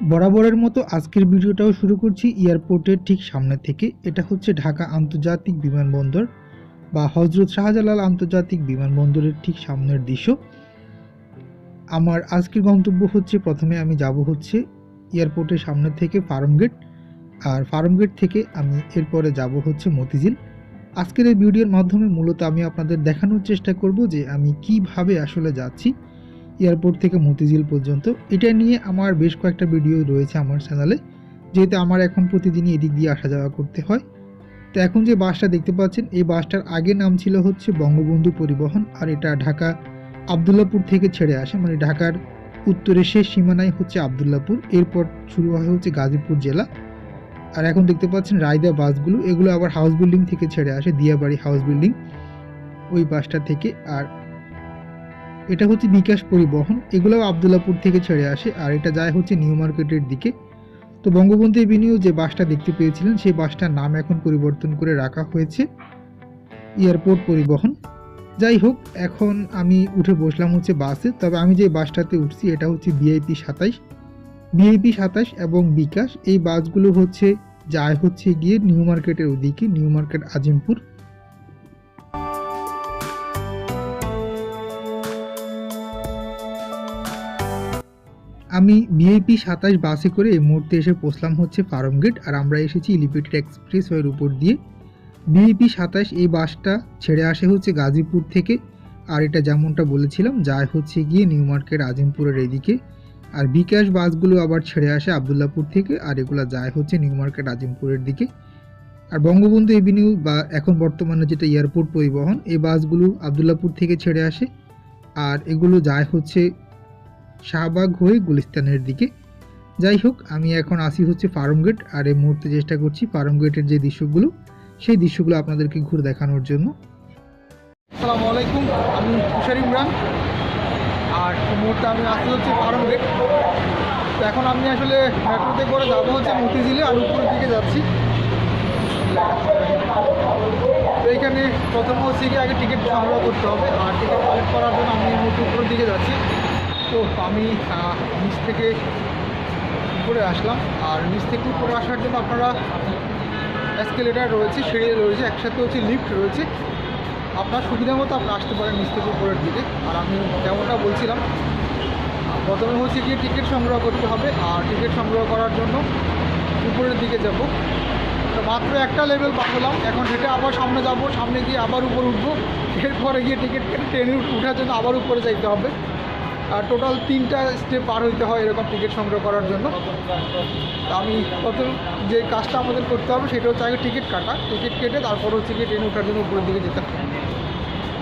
বরাবরের মতো আজকের ভিডিওটাও শুরু করছি এয়ারপোর্টের ঠিক সামনে থেকে। এটা হচ্ছে ঢাকা আন্তর্জাতিক বিমানবন্দর বা হজরত শাহজালাল আন্তর্জাতিক বিমানবন্দরের ঠিক সামনের দৃশ্য। আমার আজকের গন্তব্য হচ্ছে, প্রথমে আমি যাব হচ্ছে এয়ারপোর্টের সামনে থেকে ফার্ম গেট। আর ফার্ম গেট থেকে আমি এরপরে যাব হচ্ছে মতিঝিল। আজকের এই ভিডিওর মাধ্যমে মূলত আমি আপনাদের দেখানোর চেষ্টা করব যে আমি কীভাবে আসলে যাচ্ছি। এয়ারপোর্ট থেকে মতিঝিল পর্যন্ত। এটা নিয়ে আমার বেশ কয়েকটা ভিডিও রয়েছে আমার চ্যানেলে যেহেতু আমার এখন প্রতিদিনই এদিক দিয়ে আসা যাওয়া করতে হয়। তো এখন যে বাসটা দেখতে পাচ্ছেন, এই বাসটার আগে নাম ছিল হচ্ছে বঙ্গবন্ধু পরিবহন, আর এটা ঢাকা আবদুল্লাপুর থেকে ছেড়ে আসে মানে ঢাকার উত্তরের শেষ সীমানায় হচ্ছে আবদুল্লাপুর। এরপর শুরু হয় হচ্ছে গাজীপুর জেলা। আর এখন দেখতে পাচ্ছেন রায়দা বাসগুলো, এগুলো আবার হাউস বিল্ডিং থেকে ছেড়ে আসে, দিয়াবাড়ি হাউস বিল্ডিং ওই বাসটা থেকে। আর এটা হচ্ছে বিকাশ পরিবহন, এগুলোও আবদুল্লাপুর থেকে ছেড়ে আসে, আর এটা যায় হচ্ছে নিউ মার্কেটের দিকে। তো বঙ্গবন্ধু এভিনিউ যে বাসটা দেখতে পেয়েছিলেন, সেই বাসটার নাম এখন পরিবর্তন করে রাখা হয়েছে, এয়ারপোর্ট পরিবহন। যাই হোক, এখন আমি উঠে বসলাম হচ্ছে বাসে, তবে আমি যে বাসটাতে উঠছি, এটা হচ্ছে বিআইপি সাতাইশ বিআইপি সাতাশ এবং বিকাশ, এই বাসগুলো হচ্ছে যায় হচ্ছে গিয়ে নিউ মার্কেটের ওদিকে, নিউ মার্কেট আজিমপুর। আমি ভিআইপি সাতাশ বাসে করে এই মুহূর্তে এসে পৌঁছলাম হচ্ছে ফার্ম গেট আর আমরা এসেছি এলিভেটেড এক্সপ্রেসওয়ের উপর দিয়ে। ভিআইপি সাতাশ এই বাসটা ছেড়ে আসে হচ্ছে গাজীপুর থেকে, আর এটা যেমনটা বলেছিলাম, যায় হচ্ছে গিয়ে নিউ মার্কেট আজিমপুরের এদিকে। আর বিকাশ বাসগুলো আবার ছেড়ে আসে আবদুল্লাপুর থেকে, আর এগুলো যায় হচ্ছে নিউ মার্কেট আজিমপুরের দিকে। আর বঙ্গবন্ধু এভিনিউ বা এখন বর্তমানে যেটা এয়ারপোর্ট পরিবহন, এই বাসগুলো আবদুল্লাপুর থেকে ছেড়ে আসে, আর এগুলো যায় হচ্ছে শাহবাগ হয়ে গুলিস্তানের দিকে। যাই হোক, আমি এখন আসি হচ্ছে ফার্ম গেট, আর এই মুহূর্তে চেষ্টা করছি ফার্ম গেটের যে দৃশ্যগুলো, সেই দৃশ্যগুলো আপনাদেরকে ঘুরে দেখানোর জন্য। আসসালামু আলাইকুম, আমি তুষার ইমরান। আর মুহূর্তে আমি আসতে হচ্ছে ফার্ম গেট। তো এখন আমি আসলে মেট্রোতে করে যাব হচ্ছে মতিঝিলে, আর উপরের দিকে যাচ্ছি। তো এখানে প্রথম হচ্ছে কি, আগে টিকিট সংগ্রহ করতে হবে, আর টিকিট কালেক্ট করার জন্য আমি উপরের দিকে যাচ্ছি। তো আমি নিচ থেকে উপরে আসলাম। আর নিচ থেকে উপরে আসার জন্য আপনারা এসকেলেটার রয়েছে, সিঁড়ি রয়েছে, একসাথে হচ্ছে লিফট রয়েছে। আপনার সুবিধা মতো আপনি আসতে পারেন নিচ থেকে উপরের দিকে। আর আমি যেমনটা বলছিলাম, প্রথমে হচ্ছে গিয়ে টিকিট সংগ্রহ করতে হবে। আর টিকিট সংগ্রহ করার জন্য উপরের দিকে যাব। তো মাত্র একটা লেভেল পার হলাম। এখন হেঁটে আবার সামনে যাব, সামনে গিয়ে আবার উপরে উঠবো। এরপরে গিয়ে টিকিট কেটে ট্রেনে উঠার জন্য আবার উপরে যাইতে হবে। টোটাল তিনটা স্টেপ পার হইতে হয় এরকম টিকিট সংগ্রহ করার জন্য। আমি প্রথম যে কাজটা আমাদের করতে হবে সেটা হচ্ছে আগে টিকিট কাটা। টিকিট কেটে তারপর হচ্ছে গিয়ে ট্রেনে ওঠার জন্য উপরের দিকে যেতে হবে।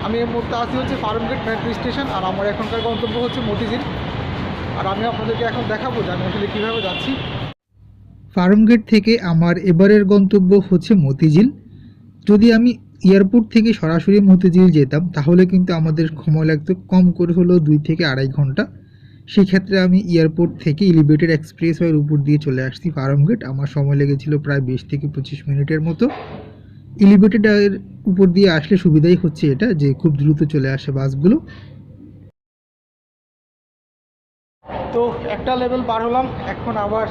আমি এই মুহূর্তে আসি হচ্ছে ফার্মগেট মেট্রো স্টেশন আর আমার এখনকার গন্তব্য হচ্ছে মতিঝিল। আর আমি আপনাদেরকে এখন দেখাবো যে আমি আসলে কীভাবে যাচ্ছি। ফার্ম গেট থেকে আমার এবারের গন্তব্য হচ্ছে মতিঝিল। যদি আমি এয়ারপোর্ট থেকে সরাসরি মতিঝিল যেতাম, তাহলে কিন্তু আমাদের সময় লাগতো কম করে হলেও দুই থেকে আড়াই ঘণ্টা। সেক্ষেত্রে আমি এয়ারপোর্ট থেকে এলিভেটেড এক্সপ্রেস ওয়ের উপর দিয়ে চলে আসছি ফার্ম গেট। আমার সময় লেগেছিল প্রায় বিশ থেকে পঁচিশ মিনিটের মতো। এলিভেটেডের উপর দিয়ে আসলে সুবিধাই হচ্ছে এটা, যে খুব দ্রুত চলে আসে বাসগুলো। তো একটা লেভেল পার হলাম, এখন আবার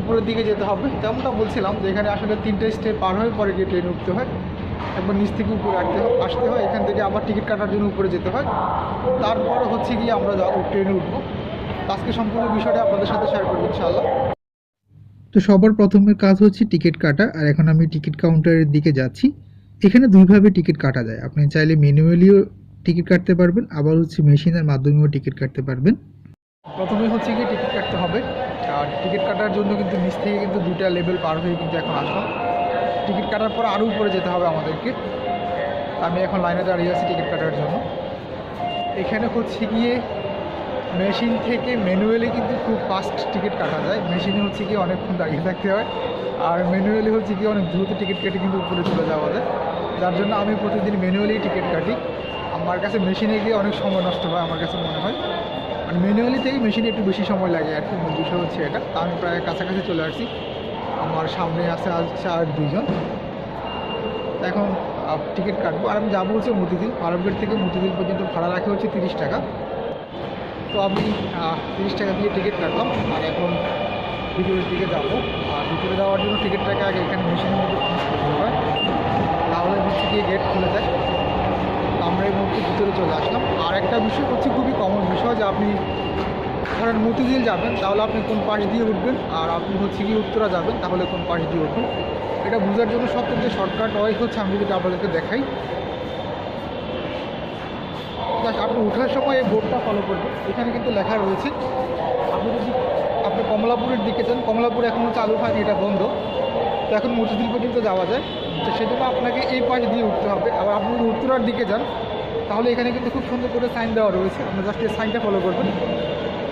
উপরের দিকে যেতে হবে। তেমনটা বলছিলাম যে এখানে আসলে তিনটে স্টেপ পার হয়ে পরে গিয়ে ট্রেন উঠতে হয়। একবার নিচ থেকে উপরে আসতে হয় আসতে হয়, এখান থেকে আবার টিকিট কাটার জন্য উপরে যেতে হয়। তারপরে হচ্ছে গিয়ে আমরা যাব ট্রেনে উঠবো। আজকে সম্পূর্ণ বিষয়টা আপনাদের সাথে শেয়ার করব ইনশাআল্লাহ। তো সবার প্রথমে কাজ হচ্ছে টিকিট কাটা, আর এখন আমি টিকিট কাউন্টারের দিকে যাচ্ছি। এখানে দুইভাবে টিকিট কাটা যায়। আপনি চাইলে ম্যানুয়ালিও টিকিট কাটতে পারবেন, আবার হচ্ছে মেশিনের মাধ্যমেও টিকিট কাটতে পারবেন। প্রথমে হচ্ছে গিয়ে টিকিট কাটতে হবে। আর টিকিট কাটার জন্য কিন্তু নিচ থেকে কিন্তু দুটা লেভেল পার হয়ে কিন্তু এখন আসলাম টিকিট কাটার পর আরও উপরে যেতে হবে আমাদেরকে। আমি এখন লাইনে দাঁড়িয়ে আছি টিকিট কাটার জন্য। এখানে হচ্ছে গিয়ে মেশিন থেকে ম্যানুয়ালি কিন্তু খুব ফাস্ট টিকিট কাটা যায়। মেশিনে হচ্ছে গিয়ে অনেকক্ষণ দাঁড়িয়ে থাকতে হয়। আর ম্যানুয়ালি হচ্ছে গিয়ে অনেক দ্রুত টিকিট কেটে কিন্তু উপরে চলে যাওয়া যায়। যার জন্য আমি প্রতিদিন ম্যানুয়ালি টিকিট কাটি। আমার কাছে মেশিনে গিয়ে অনেক সময় নষ্ট হয়, আমার কাছে মনে হয়। ম্যানুয়ালি থেকে মেশিনে একটু বেশি সময় লাগে, আর কি মূল হচ্ছে এটা। তা আমি প্রায় কাছাকাছি চলে আসছি। আমার সামনে আছে আসছে আর দুইজন। তা এখন টিকিট কাটবো। আর আমি যাব হচ্ছে মতিঝিল। ফার্মগেট থেকে মতিঝিল পর্যন্ত ভাড়া রাখে হচ্ছে তিরিশ টাকা। তো আমি তিরিশ টাকা দিয়ে টিকিট কাটলাম। আর এখন ভিতরের দিকে যাব। আর ভিতরে যাওয়ার জন্য টিকিটটাকে আগে এখানে মেশিনের মধ্যে হয় তাহলে হচ্ছে গিয়ে গেট খুলে দেয় আমরা এই মুহূর্তে ভিতরে চলে আসলাম। আর একটা বিষয় হচ্ছে খুবই কমন বিষয় যে আপনি ধরেন মতিঝিল যাবেন, তাহলে আপনি কোন পাশ দিয়ে উঠবেন? আর আপনি হচ্ছে গিয়ে উত্তরা যাবেন, তাহলে কোন পাশ দিয়ে উঠবেন? এটা বোঝার জন্য সবথেকে শর্টকাট ওয়াই হচ্ছে আমি যদি আপনাদেরকে দেখাই। আপনি ওঠার সময় এই বোর্ডটা ফলো করবেন। এখানে কিন্তু লেখা রয়েছে, আপনি যদি আপনি কমলাপুরের দিকে যান, কমলাপুর এখনও চালু হয়নি, এটা বন্ধ। তো এখন মতিঝিল পর্যন্ত যাওয়া যায়। তো সেজন্য আপনাকে এই পাশ দিয়ে উঠতে হবে। আবার আপনি যদি উত্তরার দিকে যান তাহলে এখানে কিন্তু খুব সুন্দর করে সাইন দেওয়া রয়েছে। আপনি জাস্ট এই সাইনটা ফলো করবেন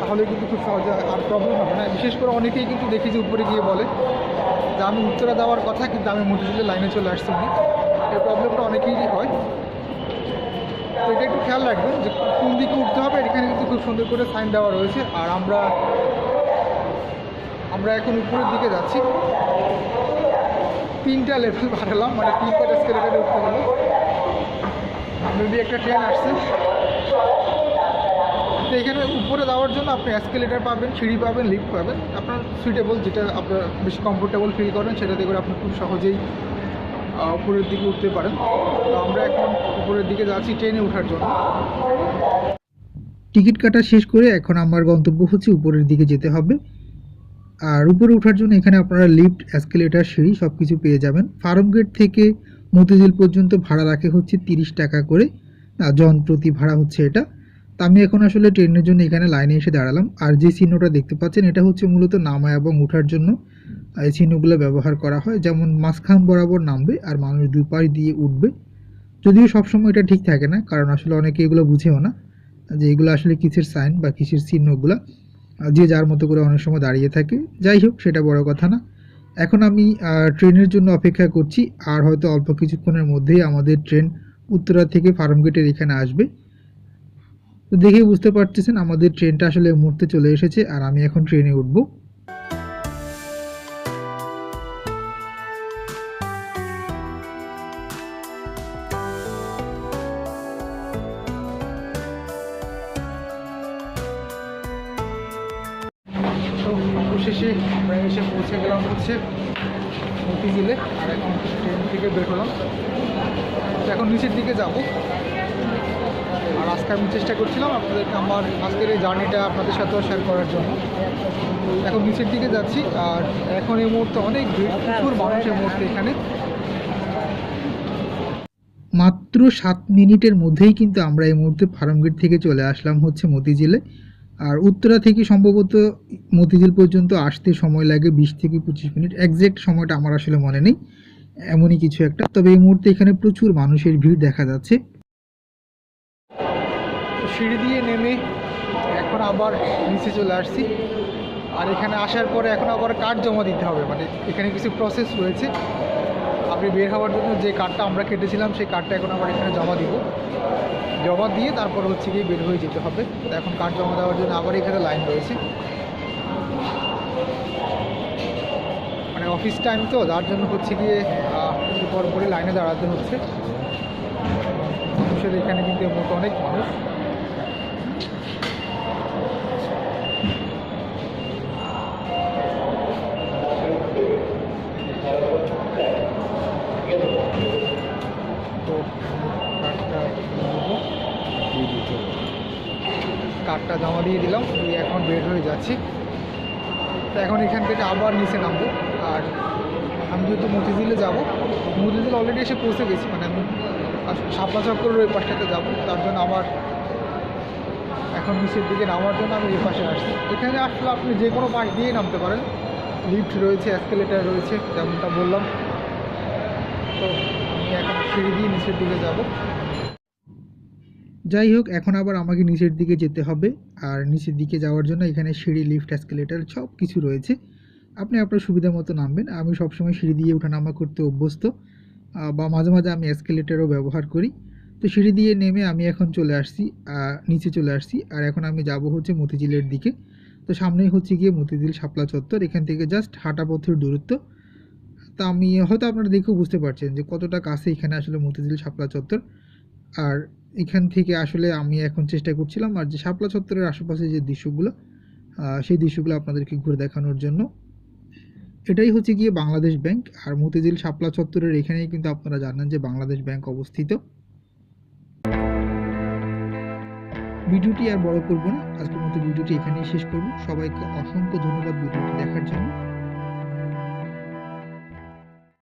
তাহলে কিন্তু খুব সহজে আর প্রবলেম হবে না। বিশেষ করে অনেকেই কিন্তু দেখি যে উপরে গিয়ে বলে যে আমি উত্তরা দেওয়ার কথা, কিন্তু আমি মতিঝিলের লাইনে চলে আসছি এই প্রবলেমটা অনেকেরই হয়। তো এটা একটু খেয়াল রাখবেন যে কোন দিকে উঠতে হবে, এখানে কিন্তু খুব সুন্দর করে সাইন দেওয়া রয়েছে। আর আমরা আমরা এখন উপরের দিকে যাচ্ছি। তিনটা লেভেল বাড়ালাম মানে তিনটা এসকেলেটারে উঠতে হলো। মেবি একটা ট্রেন আসছে। তো এখানে উপরে যাওয়ার জন্য আপনি অ্যাসকেলেটার পাবেন, সিঁড়ি পাবেন লিফ্ট পাবেন। আপনার সুইটেবল যেটা আপনার বেশি কমফোর্টেবল ফিল করেন, সেটাতে করে আপনি খুব সহজেই উপরের দিকে উঠতে পারেন। তো আমরা এখন উপরের দিকে যাচ্ছি ট্রেনে ওঠার জন্য। টিকিট কাটা শেষ করে এখন আমার গন্তব্য হচ্ছে উপরের দিকে যেতে হবে। আর উপরে ওঠার জন্য এখানে আপনারা লিফট অ্যাসকেলেটার সিঁড়ি সব কিছু পেয়ে যাবেন। ফার্ম গেট থেকে মতিঝিল পর্যন্ত ভাড়া রাখে হচ্ছে তিরিশ টাকা করে। জন প্রতি ভাড়া হচ্ছে এটা। তা আমি এখন আসলে ট্রেনের জন্য এখানে লাইনে এসে দাঁড়ালাম। আর যে চিহ্নটা দেখতে পাচ্ছেন, এটা হচ্ছে মূলত নামা এবং ওঠার জন্য। এই চিহ্নগুলো ব্যবহার করা হয়। যেমন মাঝখান বরাবর নামবে আর মানুষ দুই পাশ দিয়ে উঠবে। যদিও সবসময় এটা ঠিক থাকে না, কারণ আসলে অনেকে এগুলো বুঝেও না। যে এগুলো আসলে কিসের সাইন বা কিসের চিহ্নগুলো। যে যার মতো করে অনেক সময় দাঁড়িয়ে থাকে। যাই হোক, সেটা বড় কথা না। এখন আমি ট্রেনের জন্য অপেক্ষা করছি, আর হয়তো অল্প কিছুক্ষণের মধ্যেই আমাদের ট্রেন উত্তরা থেকে ফার্মগেটের এখানে আসবে। তো দেখেই বুঝতে পারতেছেন, আমাদের ট্রেনটা আসলে মুহূর্তে চলে এসেছে, আর আমি এখন ট্রেনে উঠবো। অবশেষে আমরা এসে পৌঁছে গেলাম হচ্ছে মতিঝিলে আর এখন ট্রেন থেকে বের হলাম। এখন নিচের দিকে যাব। আর আজকে আমি চেষ্টা করছিলাম আপনাদেরকে আমার আজকের এই জার্নিটা আপনাদের সাথেও শেয়ার করার জন্য। এখন নিচের দিকে যাচ্ছি, আর এখন এই মুহূর্তে অনেক প্রচুর মানুষের মুহূর্তে এখানে। মাত্র সাত মিনিটের মধ্যেই কিন্তু আমরা এই মুহূর্তে ফার্মগেট থেকে চলে আসলাম হচ্ছে মতিঝিলে আর উত্তরা থেকে সম্ভবত মতিঝিল পর্যন্ত আসতে সময় লাগে বিশ থেকে পঁচিশ মিনিট। একজ্যাক্ট সময়টা আমার আসলে মনে নেই। এমনই কিছু একটা। তবে এই মুহূর্তে এখানে প্রচুর মানুষের ভিড় দেখা যাচ্ছে। সিঁড়ি দিয়ে নেমে এখন আবার নিচে চলে আসছি। আর এখানে আসার পরে এখন আবার কার্ড জমা দিতে হবে। মানে এখানে কিছু প্রসেস রয়েছে। আপনি বের হওয়ার জন্য যে কার্ডটা আমরা কেটেছিলাম, সেই কার্ডটা এখন আবার এখানে জমা দিব। জমা দিয়ে তারপর হচ্ছে গিয়ে বের হয়ে যেতে হবে। এখন কার্ড জমা দেওয়ার জন্য আবার এখানে লাইন রয়েছে। মানে অফিস টাইম তো, যার জন্য হচ্ছে গিয়ে একটু পর পরে লাইনে দাঁড়াতে হচ্ছে। মানুষের এখানে কিন্তু অনেক মানুষ। কার্ডটা জমা দিয়ে দিলাম, দিয়ে এখন বের হয়ে যাচ্ছি। তো এখন এখান থেকে আবার নিচে নামবো। আর আমি যেহেতু মতিঝিলে যাব, মতিঝিল অলরেডি এসে পৌঁছে গেছি মানে আমি শাপলা চক্করের ওই পাশটাতে যাব। তার জন্য আমার এখন নিচের দিকে নামার জন্য আমি এই পাশে আসছি। এখানে আসলে আপনি যে কোনো পাশ দিয়েই নামতে পারেন। লিফট রয়েছে অ্যাসকেলেটার রয়েছে, যেমনটা বললাম। তো আমি এখন সিঁড়ি দিয়ে নিচের দিকে যাব। যাই হোক, এখন আবার আমাকে নিচের দিকে যেতে হবে। আর নিচের দিকে যাওয়ার জন্য এখানে সিঁড়ি লিফট অ্যাসকেলেটার সব কিছু রয়েছে। আপনি আপনার সুবিধা মতো নামবেন। আমি সবসময় সিঁড়ি দিয়ে ওঠানামা করতে অভ্যস্ত। বা মাঝে মাঝে আমি অ্যাসকেলেটারও ব্যবহার করি। তো সিঁড়ি দিয়ে নেমে আমি এখন চলে আসছি নিচে চলে আসছি। আর এখন আমি যাব হচ্ছে মতিঝিলের দিকে। তো সামনেই হচ্ছে গিয়ে মতিঝিল শাপলা চত্বর। এখান থেকে জাস্ট হাঁটা পথের দূরত্ব। তা আমি হয়তো আপনারা দেখেও বুঝতে পারছেন যে কতটা কাছে এখানে আসলে মতিঝিল শাপলা চত্বর। আর এখান থেকে আসলে আমি এখন চেষ্টা করছিলাম আর যে শাপলা চত্বরের আশেপাশে যে দৃশ্যগুলো সেই দৃশ্যগুলো আপনাদেরকে ঘুরে দেখানোর জন্য। এটাই হচ্ছে গিয়ে বাংলাদেশ ব্যাংক আর মতিঝিল শাপলা চত্বরের এখানেই কিন্তু আপনারা জানেন যে বাংলাদেশ ব্যাংক অবস্থিত। ভিডিওটি আর বড় করব না। আজকের মতো ভিডিওটি এখানেই শেষ করব। সবাইকে অসংখ্য ধন্যবাদ ভিডিওটি দেখার জন্য।